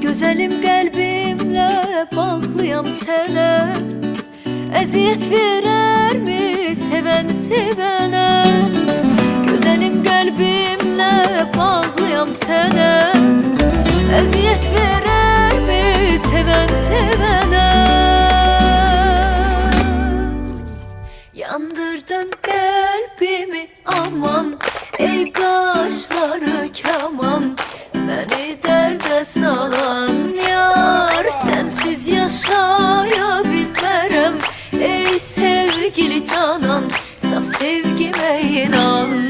Güzelim kalbimle bağlıyam sene. Eziyet verer mi seven sevene? Güzelim kalbimle bağlıyam sene. Eziyet verer mi seven sevene? Yandırdın kalbimi aman. sevgili canan Saf sevgime inan